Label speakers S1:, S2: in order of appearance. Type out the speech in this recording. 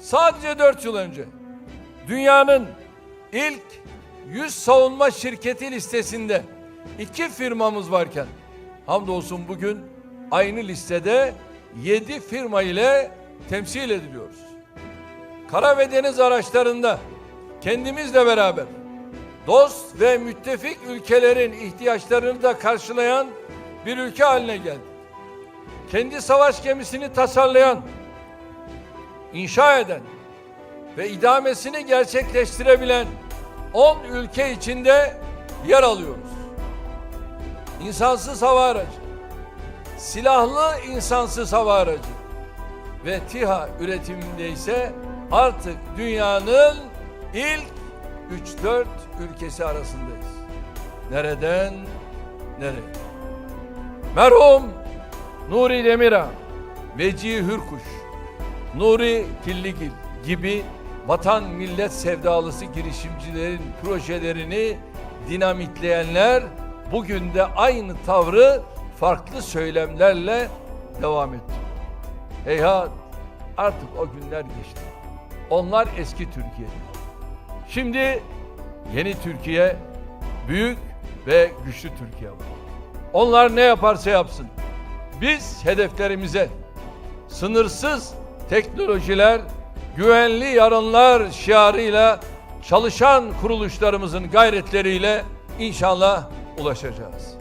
S1: Sadece 4 yıl önce dünyanın ilk 100 savunma şirketi listesinde iki firmamız varken hamdolsun bugün aynı listede 7 firma ile temsil ediliyoruz. Kara ve deniz araçlarında kendimizle beraber dost ve müttefik ülkelerin ihtiyaçlarını da karşılayan bir ülke haline geldik. Kendi savaş gemisini tasarlayan, inşa eden ve idamesini gerçekleştirebilen 10 ülke içinde yer alıyoruz. İnsansız hava aracı, silahlı insansız hava aracı ve TİHA üretiminde ise artık dünyanın ilk 3-4 ülkesi arasındayız. Nereden nereye? Merhum Nuri Demirağ, Vecihi Hürkuş, Nuri Killigil gibi vatan millet sevdalısı girişimcilerin projelerini dinamitleyenler bugün de aynı tavrı farklı söylemlerle devam etti. Heyhat artık o günler geçti. Onlar eski Türkiye'di. Şimdi yeni Türkiye, büyük ve güçlü Türkiye var. Onlar ne yaparsa yapsın. Biz hedeflerimize sınırsız teknolojiler, güvenli yarınlar şiarıyla çalışan kuruluşlarımızın gayretleriyle inşallah ulaşacağız.